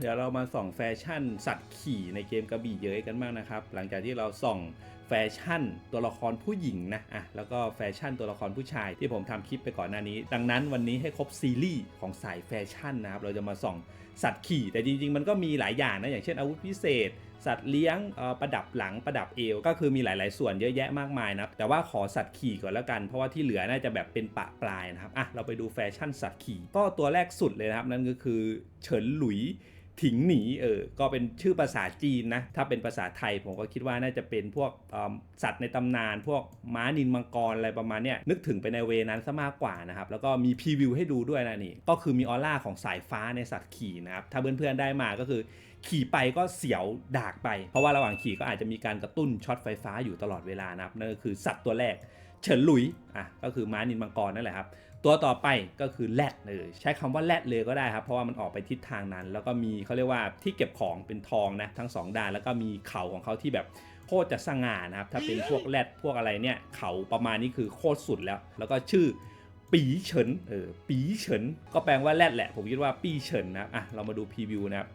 เดี๋ยวเรามาส่องแฟชั่นสัตว์ขี่ในเกมกระบี่เย้ยกันบ้างนะครับ หลังจากที่เราส่องแฟชั่นตัวละครผู้หญิงนะอะแล้วก็แฟชั่นตัวละครผู้ชายที่ผมทำคลิปไปก่อนหน้านี้ ดังนั้นวันนี้ให้ครบซีรีส์ของสายแฟชั่นนะครับ เราจะมาส่องสัตว์ขี่ แต่จริงๆ มันก็มีหลายอย่างนะ อย่างเช่นอาวุธพิเศษ สัตว์เลี้ยงประดับหลังประดับเอว ก็คือมีหลายๆ ส่วนเยอะแยะมากมายนะครับแต่ว่าขอสัตว์ขี่ก่อนแล้วกัน เพราะว่าที่เหลือน่าจะแบบเป็นปะปลายนะครับอะเราไปดูแฟชั่นสัตว์ขี่ก็ตัวแรกสุดเลยนะครับนั่นก็คือเฉินหลุย ถิงหนีเออ ก็เป็นชื่อภาษาจีนนะ ถ้าเป็นภาษาไทยผมก็คิดว่าน่าจะเป็นพวกสัตว์ในตำนาน พวกม้านินมังกรอะไรประมาณเนี้ยนึกถึงไปในเวนั้นซะมากกว่านะครับ แล้วก็มีพรีวิวให้ดูด้วยนะนี่ ก็คือมีออร่าของสายฟ้าในสัตว์ขี่นะครับ ถ้าเพื่อนๆได้มาก็คือขี่ไปก็เสียวดากไป เพราะว่าระหว่างขี่ก็อาจจะมีการกระตุ้นช็อตไฟฟ้าอยู่ตลอดเวลานะครับนั่นก็คือสัตว์ตัวแรกเฉินหลุยอะก็คือม้านินมังกรนั่นแหละครับ ตัวต่อไปก็คือแรดเออใช้คำว่าแรดเลยก็ได้ครับ เพราะว่ามันออกไปทิศทางนั้น แล้วก็มีเขาเรียกว่าที่เก็บของเป็นทองนะทั้งสองด้านแล้วก็มีเขาของเขาที่แบบโคตรจะสง่านะครับ ถ้าเป็นพวกแรดพวกอะไรเนี่ยเขาประมาณนี้คือโคตรสุดแล้ว แล้วก็ชื่อปีเฉินเออปีเฉินก็แปลว่าแรดแหละ ผมคิดว่าปีเฉินนะอะเรามาดูพรีวิวนะครับ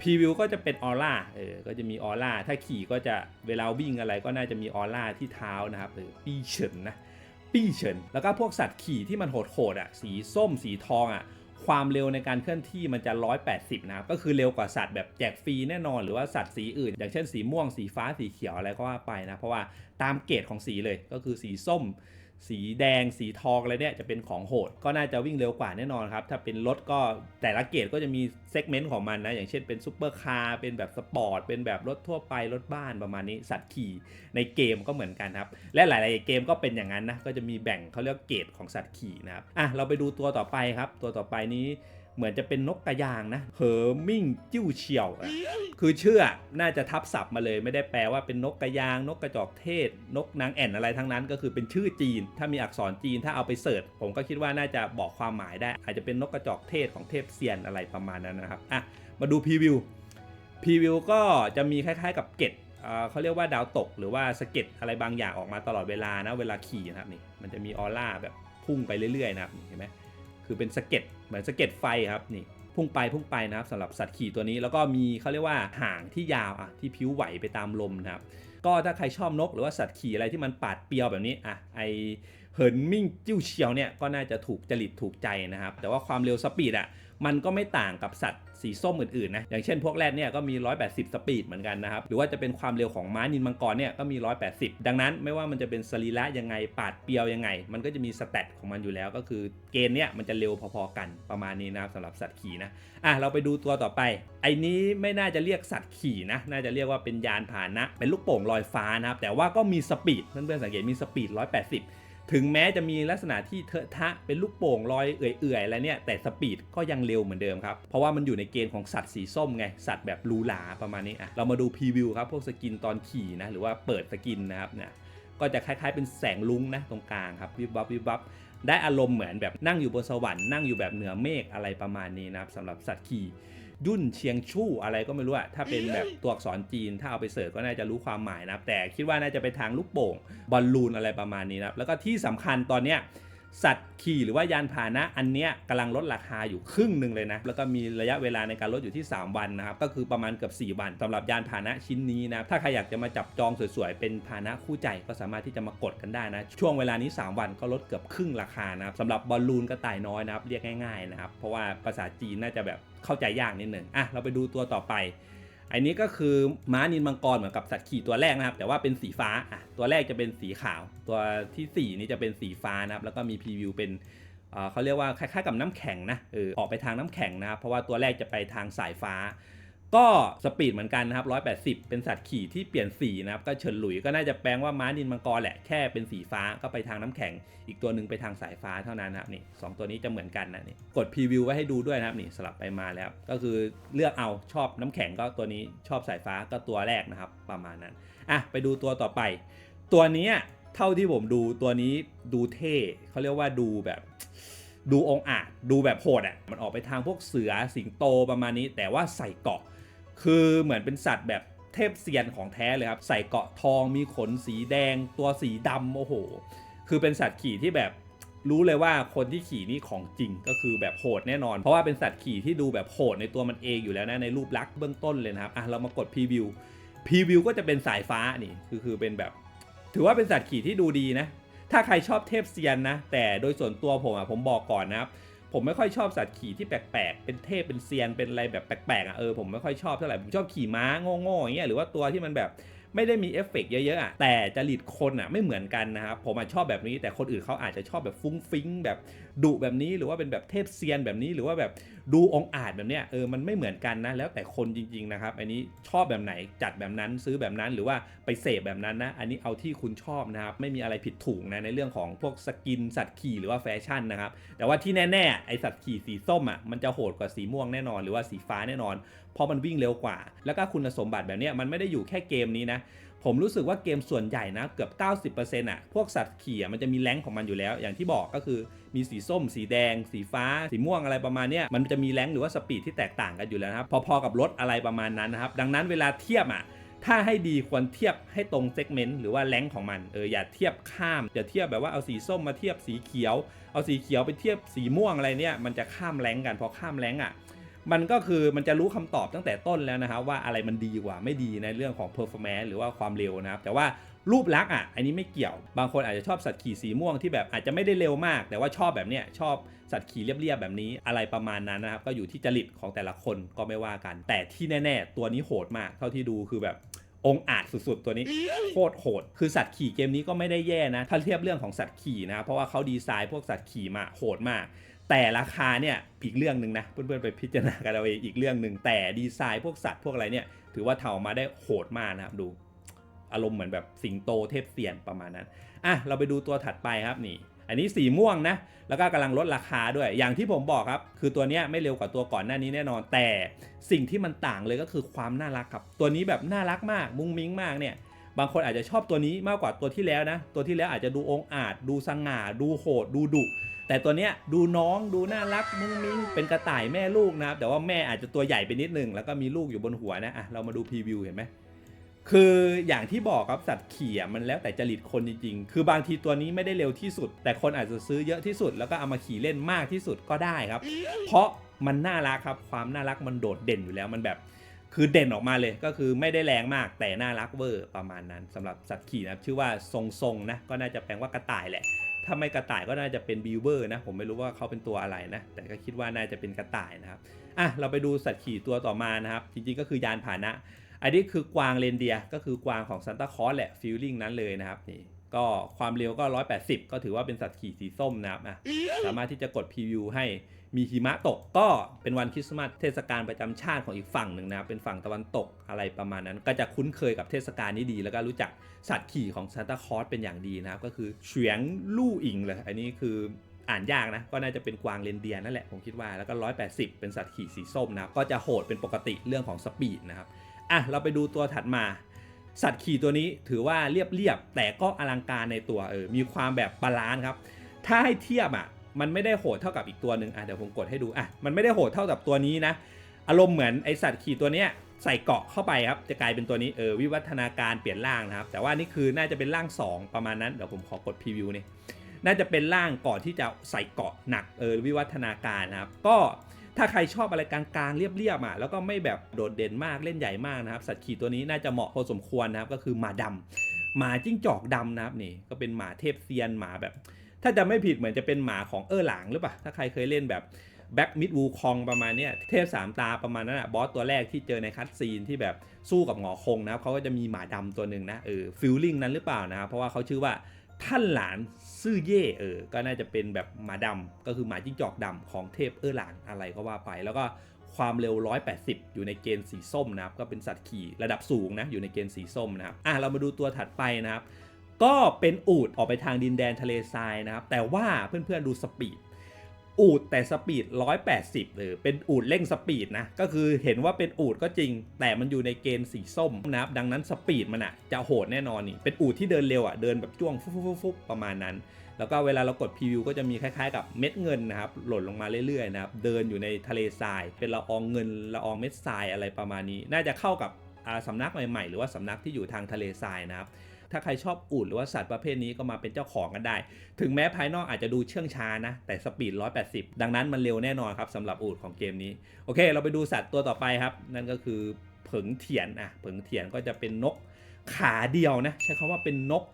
พรีวิวก็จะเป็นออร่าเออก็จะมีออร่าถ้าขี่ก็จะเวลาวิ่งอะไรก็น่าจะมีออร่าที่เท้านะครับเออปีเฉินนะ ปี้เฉินแล้วก็พวกสัตว์ขี่ที่มันโหดๆอะสีส้มสีทองอะความเร็วในการเคลื่อนที่มันจะ 180 นะครับ ก็คือเร็วกว่าสัตว์แบบแจกฟรีแน่นอน หรือว่าสัตว์สีอื่น อย่างเช่นสีม่วง สีฟ้า สีเขียวอะไรก็ว่าไปนะ เพราะว่าตามเกรดของสีเลย ก็คือสีส้ม สีแดงสีทองอะไรเนี่ยจะเป็นของโหด ก็น่าจะวิ่งเร็วกว่าแน่นอนครับ ถ้าเป็นรถก็แต่ละเกรดก็จะมีเซกเมนต์ของมันนะ อย่างเช่นเป็นซูเปอร์คาร์เป็นแบบสปอร์ตเป็นแบบรถทั่วไปรถบ้านประมาณนี้ สัตว์ขี่ในเกมก็เหมือนกันครับ และหลาย ๆ เกมก็เป็นอย่างนั้นนะก็จะมีแบ่งเขาเรียกเกรดของสัตว์ขี่นะครับอะเราไปดูตัวต่อไปครับ ตัวต่อไปนี้ เหมือนจะเป็นนกกระยางนะเหอมิ่งจิ้วเฉียวอะคือชื่ออะน่าจะทับศัพท์มาเลย ไม่ได้แปลว่าเป็นนกกระยาง นกกระจอกเทศ นกนางแอ่นอะไรทั้งนั้นก็คือเป็นชื่อจีน ถ้ามีอักษรจีนถ้าเอาไปเสิร์ชผมก็คิดว่าน่าจะบอกความหมายได้ อาจจะเป็นนกกระจอกเทศของเทพเซียนอะไรประมาณนั้นนะครับอะมาดูพรีวิวพรีวิวก็จะมีคล้ายๆ กับเกตเอ่อเขาเรียกว่าดาวตกหรือว่าสะเก็ดอะไรบางอย่างออกมาตลอดเวลานะเวลาขี่นะครับนี่มันจะมีออร่าแบบพุ่งไปเรื่อยๆนะครับนี่เห็นไหม คือเป็นสะเก็ดเหมือนสะเก็ดไฟครับนี่พุ่งไปพุ่งไปนะครับสำหรับสัตว์ขี่ตัวนี้แล้วก็มีเขาเรียกว่าหางที่ยาวอะที่พิ้วไหวไปตามลมนะครับก็ถ้าใครชอบนกหรือว่าสัตว์ขี่อะไรที่มันปาดเปรียวแบบนี้อะไอเหินมิ่งจิ้วเฉียวเนี่ยก็น่าจะถูกจริตถูกใจนะครับแต่ว่าความเร็วสปีดอะ มันก็ไม่ต่างกับสัตว์สีส้มอื่นๆนะอย่างเช่นพวกแรดเนี่ยก็มี 180 สปีดเหมือนกันนะครับหรือว่าจะเป็นความเร็วของม้านินมังกรเนี่ยก็มี 180 ดังนั้นไม่ว่ามันจะเป็นสรีระยังไงปาดเปียวยังไง มันก็จะมีสแตทของมันอยู่แล้ว ก็คือเกณฑ์เนี่ยมันจะเร็วพอๆกันประมาณนี้นะครับสำหรับสัตว์ขี่นะอะเราไปดูตัวต่อไป ไอ้นี้ไม่น่าจะเรียกสัตว์ขี่นะน่าจะเรียกว่าเป็นยานพาหนะ เป็นลูกโป่งลอยฟ้านะครับแต่ว่าก็มีสปีดเพื่อนๆสังเกตมีสปีด 180 ถึงแม้จะมีลักษณะที่เทอะทะเป็นลูกโป่งลอยเอื่อยๆอะไรเนี่ยแต่สปีดก็ยังเร็วเหมือนเดิมครับ เพราะว่ามันอยู่ในเกณฑ์ของสัตว์สีส้มไง สัตว์แบบหรูหราประมาณนี้อะเรามาดูพรีวิวครับ พวกสกินตอนขี่นะ หรือว่าเปิดสกินนะครับเนี่ยก็จะคล้ายๆเป็นแสงลุ้งนะตรงกลางครับวิบวับวิบวับได้อารมณ์เหมือนแบบนั่งอยู่บนสวรรค์นั่งอยู่แบบเหนือเมฆอะไรประมาณนี้นะครับสำหรับสัตว์ขี่ ยุ่นเชียงชู่อะไรก็ไม่รู้อะถ้าเป็นแบบตัวอักษรจีนถ้าเอาไปเสิร์ชก็น่าจะรู้ความหมายนะครับแต่คิดว่าน่าจะไปทางลูกโป่งบอลลูนอะไรประมาณนี้นะครับแล้วก็ที่สำคัญตอนเนี้ยสัตว์ขี่หรือว่ายานพาหนะอันเนี้ยกำลังลดราคาอยู่ครึ่งหนึ่งเลยนะ แล้วก็มีระยะเวลาในการลดอยู่ที่ 3 วันนะครับ ก็คือประมาณเกือบ4 วันสำหรับยานพาหนะชิ้นนี้นะถ้าใครอยากจะมาจับจองสวยๆ เป็นพาหนะคู่ใจก็สามารถที่จะมากดกันได้นะ ช่วงเวลานี้ 3 วันก็ลดเกือบครึ่งราคานะครับสำหรับบอลลูนกระต่ายน้อยนะครับเรียกง่ายๆนะครับเพราะว่าภาษาจีนน่าจะแบบ เข้าใจยากนิดหนึ่งอะเราไปดูตัวต่อไปอันนี้ก็คือม้านินมังกรเหมือนกับสัตว์ขี่ตัวแรกนะครับ แต่ว่าเป็นสีฟ้าอะตัวแรกจะเป็นสีขาว ตัวที่สี่นี้จะเป็นสีฟ้านะครับ แล้วก็มีพรีวิวเป็นเอ่อเขาเรียกว่าคล้ายๆกับน้ำแข็งนะเออออกไปทางน้ำแข็งนะครับเพราะว่าตัวแรกจะไปทางสายฟ้า ก็สปีดเหมือนกันนะครับ 180 เป็นสัตว์ขี่ที่เปลี่ยนสีนะครับ ก็เฉินหลุยก็น่าจะแปลงว่าม้านินมังกรแหละ แค่เป็นสีฟ้าก็ไปทางน้ำแข็ง อีกตัวหนึ่งไปทางสายฟ้าเท่านั้นนะครับนี่สองตัวนี้จะเหมือนกันนะนี่ กดพรีวิวไว้ให้ดูด้วยนะครับนี่สลับไปมาแล้ว ก็คือเลือกเอาชอบน้ำแข็งก็ตัวนี้ชอบสายฟ้าก็ตัวแรกนะครับ ประมาณนั้น อะไปดูตัวต่อไป ตัวนี้เท่าที่ผมดูตัวนี้ดูเท่เขาเรียกว่าดูแบบดูองอาจดูแบบโหดอะมันออกไปทางพวกเสือสิงโตประมาณนี้ แต่ว่าใส่เกาะ คือเหมือนเป็นสัตว์แบบเทพเซียนของแท้เลยครับ ใส่เกาะทองมีขนสีแดง ตัวสีดำโอ้โห คือเป็นสัตว์ขี่ที่แบบรู้เลยว่าคนที่ขี่นี่ของจริงก็คือแบบโหดแน่นอน เพราะว่าเป็นสัตว์ขี่ที่ดูแบบโหดในตัวมันเองอยู่แล้วนะในรูปลักษณ์เบื้องต้นเลยนะครับอะเรามากดพรีวิวพรีวิวก็จะเป็นสายฟ้านี่คือคือเป็นแบบ ถือว่าเป็นสัตว์ขี่ที่ดูดีนะ ถ้าใครชอบเทพเซียนนะ แต่โดยส่วนตัวผมอะผมบอกก่อนนะครับ ผมไม่ค่อยชอบสัตว์ขี่ที่แปลกๆ เป็นเทพ เป็นเซียน เป็นอะไรแบบแปลกๆอะเออผมไม่ค่อยชอบเท่าไหร่ ผมชอบขี่ม้าโง่ๆอย่างเงี้ยหรือว่าตัวที่มันแบบไม่ได้มีเอฟเฟกต์เยอะๆอะแต่จริตคนอะไม่เหมือนกันนะครับผมอะชอบแบบนี้แต่คนอื่นเขาอาจจะชอบแบบฟุ้งฟิ้งแบบดุแบบนี้หรือว่าเป็นแบบเทพเซียนแบบนี้หรือว่าแบบ ดูองอาจแบบเนี้ยเออมันไม่เหมือนกันนะแล้วแต่คนจริง ๆนะครับ อันนี้ชอบแบบไหนจัดแบบนั้นซื้อแบบนั้นหรือว่าไปเสพแบบนั้นนะ อันนี้เอาที่คุณชอบนะครับไม่มีอะไรผิดถูกนะในเรื่องของพวกสกินสัตว์ขี่หรือว่าแฟชั่นนะครับแต่ว่าที่แน่ๆไอสัตว์ขี่สีส้มอะมันจะโหดกว่าสีม่วงแน่นอน หรือว่าสีฟ้าแน่นอนเพราะมันวิ่งเร็วกว่า แล้วก็คุณสมบัติแบบเนี้ยมันไม่ได้อยู่แค่เกมนี้นะ ผมรู้สึกว่าเกมส่วนใหญ่นะเกือบ 90%อะพวกสัตว์ขี่มันจะมีแรงของมันอยู่แล้ว อย่างที่บอกก็คือมีสีส้ม สีแดง สีฟ้า สีม่วงอะไรประมาณนี้มันจะมีแรงหรือว่าสปีดที่แตกต่างกันอยู่แล้วนะครับพอๆกับรถอะไรประมาณนั้นนะครับดังนั้นเวลาเทียบอะถ้าให้ดีควรเทียบให้ตรงเซกเมนต์หรือว่าแรงของมันเอออย่าเทียบข้ามอย่าเทียบแบบว่าเอาสีส้มมาเทียบสีเขียว เอาสีเขียวไปเทียบสีม่วงอะไรเนี่ยมันจะข้ามแรงกันพอข้ามแรงค์อะ มันก็คือมันจะรู้คำตอบตั้งแต่ต้นแล้วนะครับว่าอะไรมันดีกว่าไม่ดีในเรื่องของ performance หรือว่าความเร็วนะครับ แต่ว่ารูปลักษณ์อะอันนี้ไม่เกี่ยว บางคนอาจจะชอบสัตว์ขี่สีม่วงที่แบบอาจจะไม่ได้เร็วมาก แต่ว่าชอบแบบเนี้ยชอบสัตว์ขี่เรียบๆแบบนี้อะไรประมาณนั้นนะครับ ก็อยู่ที่จริตของแต่ละคนก็ไม่ว่ากัน แต่ที่แน่ๆ ตัวนี้โหดมาก เท่าที่ดูคือแบบองอาจสุดๆ ตัวนี้โคตรโหด คือสัตว์ขี่เกมนี้ก็ไม่ได้แย่นะ ถ้าเทียบเรื่องของสัตว์ขี่นะ เพราะว่าเขาดีไซน์พวกสัตว์ขี่มาโหดมาก แต่ราคาเนี่ยอีกเรื่องหนึ่งนะเพื่อนๆไปพิจารณากันเอาเองอีกเรื่องหนึ่งแต่ดีไซน์พวกสัตว์พวกอะไรเนี่ยถือว่าทำออกมาได้โหดมากนะครับดูอารมณ์เหมือนแบบสิงโตเทพเซียนประมาณนั้นอะเราไปดูตัวถัดไปครับนี่ อันนี้สีม่วงนะ แล้วก็กำลังลดราคาด้วย อย่างที่ผมบอกครับ คือตัวนี้ไม่เร็วกว่าตัวก่อนหน้านี้แน่นอน แต่สิ่งที่มันต่างเลยก็คือความน่ารักครับ ตัวนี้แบบน่ารักมาก มุ้งมิ้งมากเนี่ย บางคนอาจจะชอบตัวนี้มากกว่าตัวที่แล้วนะ ตัวที่แล้วอาจจะดูองอาจ ดูสง่า ดูโหด ดูดุ แต่ตัวเนี้ยดูน้องดูน่ารักมุ้งมิ้งเป็นกระต่ายแม่ลูกนะครับ แต่ว่าแม่อาจจะตัวใหญ่ไปนิดนึง แล้วก็มีลูกอยู่บนหัวนะอะเรามาดูพรีวิวเห็นไหมคืออย่างที่บอกครับสัตว์ขี่อะมันแล้วแต่จริตคนจริงๆ คือบางทีตัวนี้ไม่ได้เร็วที่สุด แต่คนอาจจะซื้อเยอะที่สุด แล้วก็เอามาขี่เล่นมากที่สุดก็ได้ครับ เพราะมันน่ารักครับ ความน่ารักมันโดดเด่นอยู่แล้วมันแบบ คือเด่นออกมาเลยก็คือไม่ได้แรงมากแต่น่ารักเวอร์ประมาณนั้นสำหรับสัตว์ขี่นะชื่อว่าทรงทรงๆนะก็น่าจะแปลว่า กระต่ายแหละ ถ้าไม่กระต่ายก็น่าจะเป็นบิวเบอร์นะ ผมไม่รู้ว่าเขาเป็นตัวอะไรนะ แต่ก็คิดว่าน่าจะเป็นกระต่ายนะครับ อะ เราไปดูสัตว์ขี่ตัวต่อมานะครับ จริงๆก็คือยานพาหนะ อันนี้คือกวางเรนเดียร์ก็คือกวางของซันตาคลอสแหละฟีลลิ่งนั้นเลยนะครับ นี่ ก็ความเร็วก็ 180 ก็ถือว่าเป็นสัตว์ขี่สีส้มนะครับ อะ สามารถที่จะกดพรีวิวให้ มีหิมะตกก็เป็นวันคริสต์มาสเทศกาลประจำชาติของอีกฝั่งหนึ่งนะเป็นฝั่งตะวันตกอะไรประมาณนั้น ก็จะคุ้นเคยกับเทศกาลนี้ดี แล้วก็รู้จักสัตว์ขี่ของซันตาคลอสเป็นอย่างดีนะครับก็คือเฉียงลู่อิงเลยอันนี้คืออ่านยากนะ ก็น่าจะเป็นกวางเรนเดียนั่นแหละผมคิดว่าแล้วก็ 180 เป็นสัตว์ขี่สีส้มนะก็จะโหดเป็นปกติเรื่องของสปีดนะครับอะเราไปดูตัวถัดมา สัตว์ขี่ตัวนี้ถือว่าเรียบๆแต่ก็อลังการในตัวเออมีความแบบบาลานซ์ครับถ้าให้เทียบอะ มันไม่ได้โหดเท่ากับอีกตัวหนึ่งอะเดี๋ยวผมกดให้ดูอะมันไม่ได้โหดเท่ากับตัวนี้นะ อารมณ์เหมือนไอสัตว์ขี่ตัวเนี้ยใส่เกาะเข้าไปครับจะกลายเป็นตัวนี้เออวิวัฒนาการเปลี่ยนร่างนะครับ แต่ว่านี่คือน่าจะเป็นร่าง 2 ประมาณนั้นเดี๋ยวผมขอกดพรีวิวนี่น่าจะเป็นร่างก่อนที่จะใส่เกาะหนักเออวิวัฒนาการนะครับ ก็ถ้าใครชอบอะไรกลางๆเรียบๆอะแล้วก็ไม่แบบโดดเด่นมากเล่นใหญ่มากนะครับ สัตว์ขี่ตัวนี้น่าจะเหมาะพอสมควรนะครับก็คือหมาดำหมาจิ้งจอกดำนะครับนี่ก็เป็นหมาเทพเซียนหมาแบบ ถ้าจะไม่ผิดเหมือนจะเป็นหมาของเออหลางหรือเปล่า ถ้าใครเคยเล่นแบบแบ็กมิดวูคองประมาณเนี้ยเทพสามตาประมาณนั้นอะบอสตัวแรกที่เจอในคัตซีนที่แบบสู้กับหงอคงนะครับเขาก็จะมีหมาดำตัวหนึ่งนะเออฟิลลิ่งนั้นหรือเปล่านะครับเพราะว่าเขาชื่อว่าท่านหลานซื่อเย่เออ ก็น่าจะเป็นแบบหมาดำก็คือหมาจิ้งจอกดำของเทพเออหลานอะไรก็ว่าไป แล้วก็ความเร็ว 180 อยู่ในเกณฑ์สีส้มนะครับ ก็เป็นสัตว์ขี่ระดับสูงนะ อยู่ในเกณฑ์สีส้มนะครับ อะ เรามาดูตัวถัดไปนะครับ ก็เป็นอูดออกไปทางดินแดนทะเลทรายนะครับ แต่ว่าเพื่อนๆดูสปีดอูดแต่สปีด 180เออเป็นอูดเร่งสปีดนะ ก็คือเห็นว่าเป็นอูดก็จริง แต่มันอยู่ในเกณฑ์สีส้มนะครับ ดังนั้นสปีดมันอะจะโหดแน่นอนนี่ เป็นอูดที่เดินเร็วอะเดินแบบจ้วงฟุบฟุบฟุบฟุบประมาณนั้น แล้วก็เวลาเรากดพรีวิวก็จะมีคล้ายๆกับเม็ดเงินนะครับ หล่นลงมาเรื่อยๆนะครับ เดินอยู่ในทะเลทราย เป็นละอองเงินละอองเม็ดทรายอะไรประมาณนี้ น่าจะเข้ากับอ่าสำนักใหม่ๆ หรือว่าสำนักที่อยู่ทางทะเลทรายนะครับ ถ้าใครชอบอูดหรือว่าสัตว์ประเภทนี้ก็มาเป็นเจ้าของกันได้ ถึงแม้ภายนอกอาจจะดูเชื่องช้านะ แต่สปีด 180 ดังนั้นมันเร็วแน่นอนครับสำหรับอูดของเกมนี้ โอเค เราไปดูสัตว์ตัวต่อไปครับ นั่นก็คือเผงเถียนอะเผงเถียนก็จะเป็นนกขาเดียวนะ ใช้คำว่าเป็นนก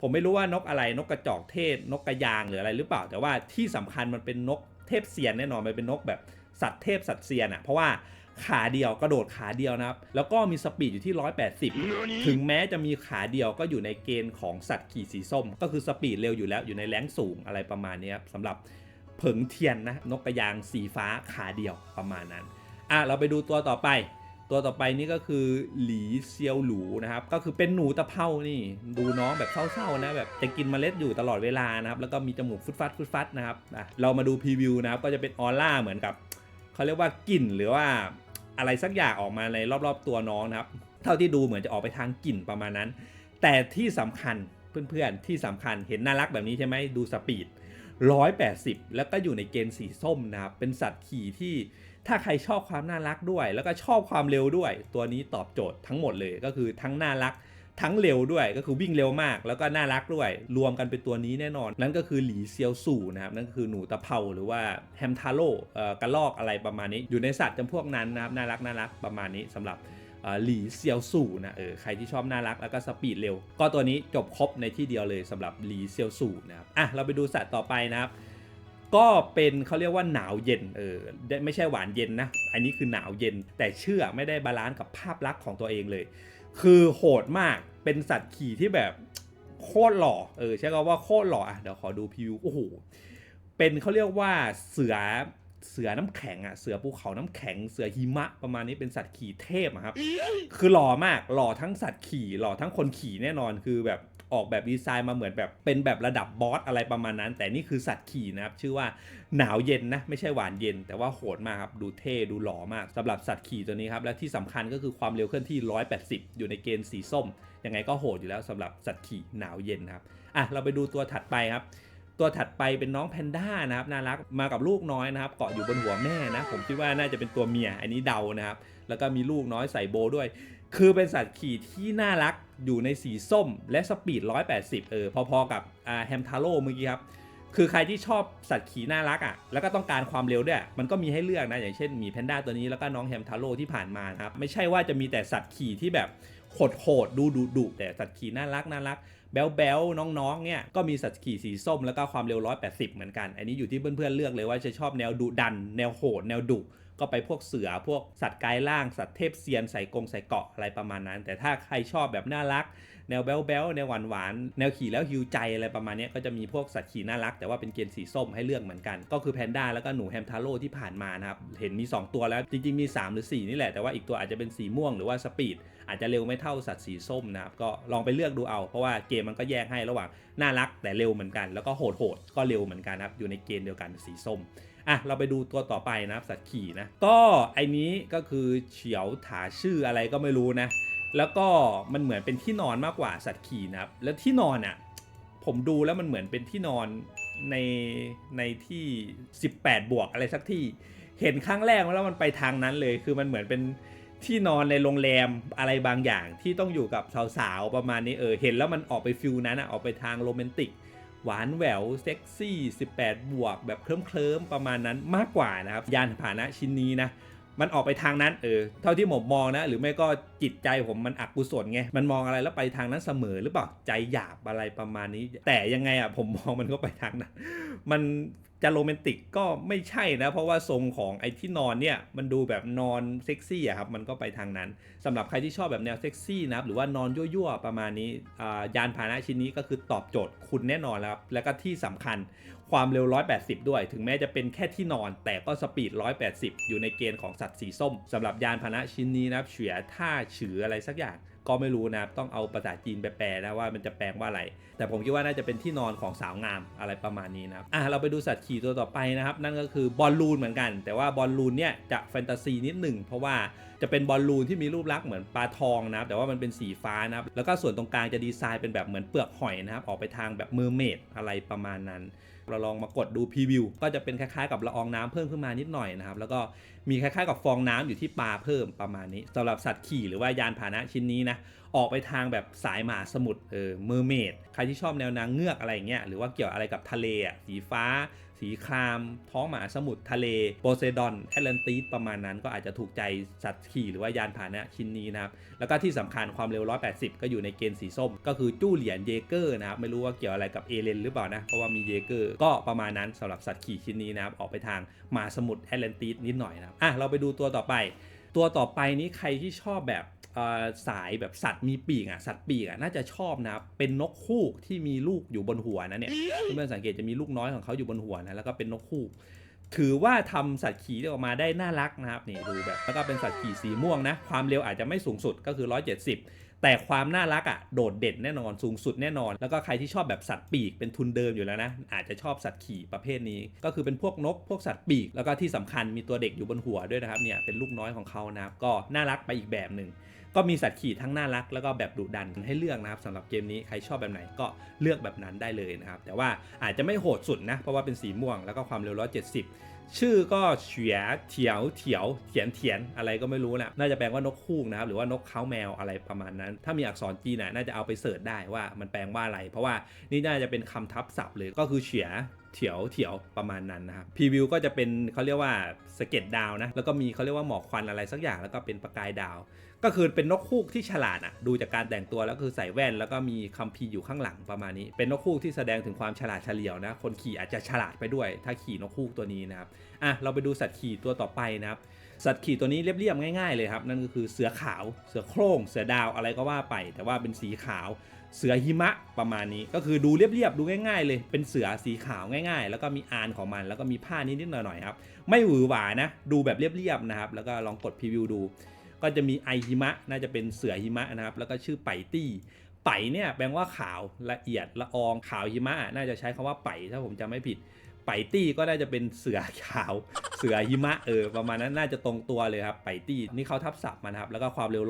ผมไม่รู้ว่านกอะไรนกกระจอกเทศ นกกระยางหรืออะไรหรือเปล่า แต่ว่าที่สำคัญมันเป็นนกเทพเซียนแน่นอนมันเป็นนกแบบสัตว์เทพสัตว์เซียนอะเพราะว่า ขาเดียวกระโดดขาเดียวนะครับ แล้วก็มีสปีดอยู่ที่ 180 ถึงแม้จะมีขาเดียวก็อยู่ในเกณฑ์ของสัตว์ขี่สีส้ม ก็คือสปีดเร็วอยู่แล้วอยู่ในแรงสูงอะไรประมาณนี้ครับสำหรับเผิงเทียนนะนกกระยางสีฟ้าขาเดียวประมาณนั้นอะเราไปดูตัวต่อไป ตัวต่อไปนี่ก็คือหลีเซียวหลูนะครับ ก็คือเป็นหนูตะเภานี่ ดูน้องแบบเศร้าๆนะแบบจะกินเมล็ดอยู่ตลอดเวลานะครับ แล้วก็มีจมูกฟุดฟัดฟุดฟัดนะครับอะเรามาดูพรีวิวนะครับก็จะเป็นออร่าเหมือนกับเขาเรียกว่ากลิ่นหรือว่า อะไรสักอย่างออกมาในรอบๆตัวน้องนะครับ เท่าที่ดูเหมือนจะออกไปทางกลิ่นประมาณนั้น แต่ที่สำคัญเพื่อนๆที่สำคัญเห็นน่ารักแบบนี้ใช่ไหมดูสปีด 180 แล้วก็อยู่ในเกณฑ์สีส้มนะครับ เป็นสัตว์ขี่ที่ถ้าใครชอบความน่ารักด้วย แล้วก็ชอบความเร็วด้วย ตัวนี้ตอบโจทย์ทั้งหมดเลยก็คือทั้งน่ารัก ทั้งเร็วด้วยก็คือวิ่งเร็วมาก แล้วก็น่ารักด้วย รวมกันเป็นตัวนี้แน่นอน นั่นก็คือหลีเซียวสู่นะครับนั่นก็คือหนูตะเภาหรือว่าแฮมทาโร่กระลอกอะไรประมาณนี้ อยู่ในสัตว์จำพวกนั้นนะครับน่ารักน่ารักประมาณนี้สำหรับหลีเซียวสู่นะเออใครที่ชอบน่ารักแล้วก็สปีดเร็ว ก็ตัวนี้จบครบในที่เดียวเลยสำหรับหลีเซียวสู่นะครับอะเราไปดูสัตว์ต่อไปนะครับก็เป็นเขาเรียกว่าหนาวเย็นเออไม่ใช่หวานเย็นนะ อันนี้คือหนาวเย็นแต่เชื่อไม่ได้บาลานซ์กับภาพลักษณ์ของตัวเองเลย คือโหดมากเป็นสัตว์ขี่ที่แบบโคตรหล่อเออใช้คำว่าโคตรหล่ออะเดี๋ยวขอดูพิวโอ้โหเป็นเขาเรียกว่าเสือเสือน้ำแข็งอะเสือภูเขาน้ำแข็ง เสือหิมะประมาณนี้เป็นสัตว์ขี่เทพอะครับ คือหล่อมากหล่อทั้งสัตว์ขี่หล่อทั้งคนขี่แน่นอนคือแบบ ออกแบบดีไซน์มาเหมือนแบบเป็นแบบระดับบอสอะไรประมาณนั้น แต่นี่คือสัตว์ขี่นะครับ ชื่อว่าหนาวเย็นนะ ไม่ใช่หวานเย็น แต่ว่าโหดมากครับ ดูเท่ดูหล่อมากสำหรับสัตว์ขี่ตัวนี้ครับ และที่สำคัญก็คือความเร็วเคลื่อนที่ 180 อยู่ในเกณฑ์สีส้ม ยังไงก็โหดอยู่แล้วสำหรับสัตว์ขี่หนาวเย็นครับอะเราไปดูตัวถัดไปครับตัวถัดไปเป็นน้องแพนด้านะครับน่ารักมากับลูกน้อยนะครับเกาะอยู่บนหัวแม่นะผมคิดว่าน่าจะเป็นตัวเมียอันนี้เดานะครับแล้วก็มีลูกน้อยใส่โบด้วย คือเป็นสัตว์ขี่ที่น่ารักอยู่ในสีส้มและสปีด 180 เออ พอๆกับแฮมทาโร่เมื่อกี้ครับ คือใครที่ชอบสัตว์ขี่น่ารักอะ แล้วก็ต้องการความเร็วด้วย มันก็มีให้เลือกนะ อย่างเช่นมีแพนด้าตัวนี้แล้วก็น้องแฮมทาโร่ที่ผ่านมาครับ ไม่ใช่ว่าจะมีแต่สัตว์ขี่ที่แบบโหดโหดๆดูดุดุแต่สัตว์ขี่น่ารักน่ารักแบลแบลน้องๆเนี่ยก็มีสัตว์ขี่สีส้มแล้วก็ความเร็ว 180 เหมือนกัน อันนี้อยู่ที่เพื่อนๆเลือกเลยว่าจะชอบแนวดุดัน แนวโหด แนวดุ ก็ไปพวกเสือพวกสัตว์กายล่างสัตว์เทพเซียนใส่กงใส่เกาะอะไรประมาณนั้น แต่ถ้าใครชอบแบบน่ารัก แนวแบลแบลแนวหวานหวานๆแนวขี่แล้วฮิวใจอะไรประมาณนี้ก็จะมีพวกสัตว์ขี่น่ารัก แต่ว่าเป็นเกณฑ์สีส้มให้เลือกเหมือนกัน ก็คือแพนด้าแล้วก็หนูแฮมทาโร่ที่ผ่านมานะครับเห็นมี 2 ตัวแล้วจริงๆมี 3 หรือ 4 นี่แหละแต่ว่าอีกตัวอาจจะเป็นสีม่วงหรือว่าสปีดอาจจะเร็วไม่เท่าสัตว์สีส้มนะครับก็ลองไปเลือกดูเอาเพราะว่าเกมมันก็แยกให้ระหว่างน่ารักแต่เร็วเหมือนกัน แล้วก็โหดโหดๆก็เร็วเหมือนกันครับอยู่ในเกณฑ์เดียวกันสีส้ม อะเราไปดูตัวต่อไปนะครับสัตว์ขี่นะก็ไอนี้ก็คือเฉียวถาชื่ออะไรก็ไม่รู้นะ แล้วก็มันเหมือนเป็นที่นอนมากกว่าสัตว์ขี่นะครับ แล้วที่นอนอะผมดูแล้วมันเหมือนเป็นที่นอนในในที่ 18 บวกอะไรสักที่ เห็นครั้งแรกแล้วมันไปทางนั้นเลย คือมันเหมือนเป็นที่นอนในโรงแรมอะไรบางอย่างที่ต้องอยู่กับสาวๆประมาณนี้เออเห็นแล้วมันออกไปฟิลนั้นอะออกไปทางโรแมนติก หวานแหววเซ็กซี่ 18 บวก แบบเคลิ้มๆประมาณนั้นมากกว่านะครับ ยานพาหนะชิ้นนี้นะมันออกไปทางนั้นเออเท่าที่ผมมองนะ หรือไม่ก็จิตใจผมมันอกุศลไงมันมองอะไรแล้วไปทางนั้นเสมอหรือเปล่าใจหยาบอะไรประมาณนี้ แต่ยังไงอะผมมองมันก็ไปทางนั้น มัน จะโรแมนติกก็ไม่ใช่นะ เพราะว่าทรงของไอ้ที่นอนเนี่ยมันดูแบบนอนเซ็กซี่อะครับมันก็ไปทางนั้นสำหรับใครที่ชอบแบบแนวเซ็กซี่นะครับหรือว่านอนยั่วๆประมาณนี้ยานพาหนะชิ้นนี้ก็คือตอบโจทย์คุณแน่นอนแล้วครับแล้วก็ที่สำคัญความเร็ว 180 ด้วย ถึงแม้จะเป็นแค่ที่นอน แต่ก็สปีด 180 อยู่ในเกณฑ์ของสัตว์สีส้มสำหรับยานพาหนะชิ้นนี้นะครับเฉือท่าเฉืออะไรสักอย่าง ก็ไม่รู้นะครับต้องเอาภาษาจีนไปแปลนะว่ามันจะแปลงว่าอะไร แต่ผมคิดว่าน่าจะเป็นที่นอนของสาวงามอะไรประมาณนี้นะครับอะเราไปดูสัตว์ขี่ตัวต่อไปนะครับ นั่นก็คือบอลลูนเหมือนกัน แต่ว่าบอลลูนเนี่ยจะแฟนตาซีนิดหนึ่งเพราะว่าจะเป็นบอลลูนที่มีรูปลักษณ์เหมือนปลาทองนะครับแต่ว่ามันเป็นสีฟ้านะครับแล้วก็ส่วนตรงกลางจะดีไซน์เป็นแบบเหมือนเปลือกหอยนะครับออกไปทางแบบเมอร์เมดอะไรประมาณนั้น เราลองมากดดูพรีวิวก็จะเป็นคล้ายๆกับละอองน้ำเพิ่มขึ้นมานิดหน่อยนะครับแล้วก็มีคล้ายๆกับฟองน้ำอยู่ที่ปลาเพิ่มประมาณนี้สำหรับสัตว์ขี่หรือว่ายานพาหนะชิ้นนี้นะออกไปทางแบบสายหมาสมุทรเออเมอร์เมดใครที่ชอบแนวนางเงือกอะไรอย่างเงี้ยหรือว่าเกี่ยวอะไรกับทะเลอะสีฟ้า สีคราม ท้องหมาสมุทรทะเลโปเซดอนแอตแลนติสประมาณนั้นก็อาจจะถูกใจสัตว์ขี่หรือว่ายานพาหนะชิ้นนี้นะครับ แล้วก็ที่สำคัญความเร็ว 180 ก็อยู่ในเกณฑ์สีส้ม ก็คือจู้เหรียญเยเกอร์นะครับ ไม่รู้ว่าเกี่ยวอะไรกับเอเลนหรือเปล่านะ เพราะว่ามีเยเกอร์ก็ประมาณนั้นสำหรับสัตว์ขี่ชิ้นนี้นะครับ ออกไปทางหมาสมุทรแอตแลนติสนิดหน่อยนะครับอะเราไปดูตัวต่อไป ตัวต่อไปนี้ใครที่ชอบแบบ สายแบบสัตว์มีปีกอะสัตว์ปีกอะน่าจะชอบนะครับเป็นนกฮูกที่มีลูกอยู่บนหัวนะเนี่ยเพื่อนๆสังเกตจะมีลูกน้อยของเขาอยู่บนหัวนะแล้วก็เป็นนกฮูกถือว่าทำสัตว์ขี่ออกมาได้น่ารักนะครับนี่ดูแบบแล้วก็เป็นสัตว์ขี่สีม่วงนะความเร็วอาจจะไม่สูงสุดก็คือ 170 แต่ความน่ารักอะ่ะโดดเด่นแน่นอนสูงสุดแน่นอน แล้วก็ใครที่ชอบแบบสัตว์ปีกเป็นทุนเดิมอยู่แล้วนะ อาจจะชอบสัตว์ขี่ประเภทนี้ ก็คือเป็นพวกนกพวกสัตว์ปีก แล้วก็ที่สำคัญมีตัวเด็กอยู่บนหัวด้วยนะครับเนี่ยเป็นลูกน้อยของเขานะครับก็น่ารักไปอีกแบบหนึ่งก็มีสัตว์ขี่ทั้งน่ารักแล้วก็แบบดุดันให้เลือกนะครับสำหรับเกมนี้ใครชอบแบบไหนก็เลือกแบบนั้นได้เลยนะครับแต่ว่าอาจจะไม่โหดสุดนะเพราะว่าเป็นสีม่วงแล้วก็ความเร็ว170 ชื่อก็เฉียเถียวเถียวเถียนเถียนอะไรก็ไม่รู้นะน่าจะแปลว่านกคู่นะครับหรือว่านกเขาแมวอะไรประมาณนั้น ถ้ามีอักษรจีนน่ะน่าจะเอาไปเสิร์ชได้ว่ามันแปลว่าอะไร เพราะว่านี่น่าจะเป็นคำทับศัพท์เลยก็คือเฉียเถียวเถียวประมาณนั้นนะครับพรีวิวก็จะเป็นเขาเรียกว่าสเก็ตดาวนะแล้วก็มีเขาเรียกว่าหมอกควันอะไรสักอย่างแล้วก็เป็นประกายดาว ก็คือเป็นนกคูกที่ฉลาดอะดูจากการแต่งตัวแล้วคือใส่แว่น แล้วก็มีคัมภีร์อยู่ข้างหลังประมาณนี้ เป็นนกคูกที่แสดงถึงความฉลาดเฉลียวนะ คนขี่อาจจะฉลาดไปด้วย ถ้าขี่นกคูกตัวนี้นะครับ อะ เราไปดูสัตว์ขี่ตัวต่อไปนะครับ สัตว์ขี่ตัวนี้เรียบๆง่ายๆเลยครับ นั่นก็คือเสือขาว เสือโคร่ง เสือดาวอะไรก็ว่าไป แต่ว่าเป็นสีขาว เสือหิมะประมาณนี้ ก็คือดูเรียบๆดูง่าย ๆ เลย เป็นเสือสีขาวง่าย ๆ แล้วก็มีอานของมัน แล้วก็มีผ้านิดๆหน่อยๆครับ ไม่หวือหวานะ ดูแบบเรียบๆนะครับ แล้วก็ลองกดพรีวิวดู ก็จะมีไอหิมะน่าจะเป็นเสือหิมะนะครับแล้วก็ชื่อไปตี้ไปเนี่ยแปลว่าขาวละเอียดละอองขาวหิมะน่าจะใช้คำว่าไปถ้าผมจำไม่ผิดไปตี้ก็น่าจะเป็นเสือขาว เสือหิมะเออประมาณนั้นน่าจะตรงตัวเลยครับไปตี้นี่เขาทับศัพท์มานะครับแล้วก็ความเร็ว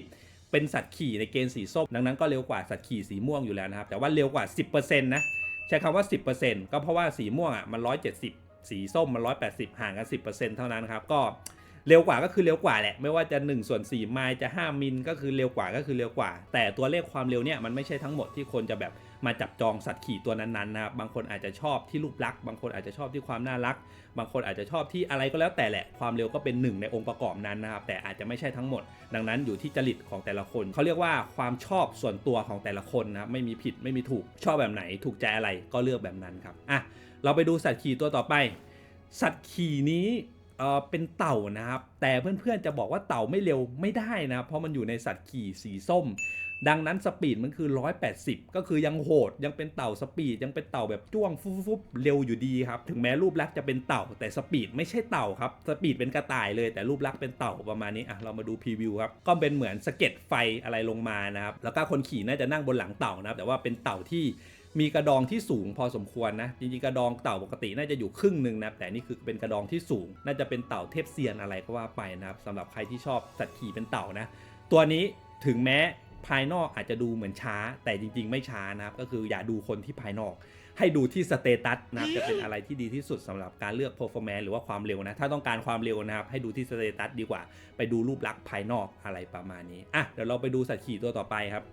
180 เป็นสัตว์ขี่ในเกณฑ์สีส้มดังนั้นก็เร็วกว่าสัตว์ขี่สีม่วงอยู่แล้วนะครับแต่ว่าเร็วกว่า 10%นะใช้คำว่า 10%ก็เพราะว่าสีม่วงอะมัน 170 สีส้มมัน 180 ห่างกัน 10%เท่านั้นครับก็ เร็วกว่าก็คือเร็วกว่าแหละ ไม่ว่าจะ1ส่วน4ไมล์จะ 5 มิลก็คือเร็วกว่าก็คือเร็วกว่า แต่ตัวเลขความเร็วเนี่ยมันไม่ใช่ทั้งหมดที่คนจะแบบมาจับจองสัตว์ขี่ตัวนั้นๆนะครับบางคนอาจจะชอบที่รูปลักษณ์บางคนอาจจะชอบที่ความน่ารัก บางคนอาจจะชอบที่อะไรก็แล้วแต่แหละความเร็วก็เป็นหนึ่งในองค์ประกอบนั้นนะครับแต่อาจจะไม่ใช่ทั้งหมด ดังนั้นอยู่ที่จริตของแต่ละคนเขาเรียกว่าความชอบส่วนตัวของแต่ละคนนะครับไม่มีผิดไม่มีถูกชอบแบบไหน ถูกใจอะไรก็เลือกแบบนั้นครับอะเราไปดูสัตว์ขี่ตัวต่อไป สัตว์ขี่นี้ เออเป็นเต่านะครับ แต่เพื่อนๆจะบอกว่าเต่าไม่เร็วไม่ได้นะครับเพราะมันอยู่ในสัตว์ขี่สีส้ม ดังนั้นสปีดมันคือ 180 ก็คือยังโหดยังเป็นเต่าสปีดยังเป็นเต่าแบบจ้วงฟุบฟุบเร็วอยู่ดีครับ ถึงแม้รูปลักษณ์จะเป็นเต่า แต่สปีดไม่ใช่เต่าครับสปีดเป็นกระต่ายเลย แต่รูปลักษณ์เป็นเต่าประมาณนี้อะเรามาดูพรีวิวครับก็เป็นเหมือนสะเก็ดไฟอะไรลงมานะครับแล้วก็คนขี่น่าจะนั่งบนหลังเต่านะครับแต่ว่าเป็นเต่าที่ มีกระดองที่สูงพอสมควรนะ จริงๆ กระดองเต่าปกติน่าจะอยู่ครึ่งหนึ่งนะ แต่นี่คือเป็นกระดองที่สูง น่าจะเป็นเต่าเทพเซียนอะไรก็ว่าไปนะครับสำหรับใครที่ชอบสัตว์ขี่เป็นเต่านะ ตัวนี้ถึงแม้ภายนอกอาจจะดูเหมือนช้า แต่จริง ๆ ไม่ช้านะครับ ก็คืออย่าดูคนที่ภายนอก ให้ดูที่สเตตัสนะครับจะเป็นอะไรที่ดีที่สุดสำหรับการเลือก performance หรือว่าความเร็วนะ ถ้าต้องการความเร็วนะครับ ให้ดูที่สเตตัสดีกว่า ไปดูรูปลักษณ์ภายนอกอะไรประมาณนี้อะเดี๋ยวเราไปดูสัตว์ขี่ตัวต่อไปครับ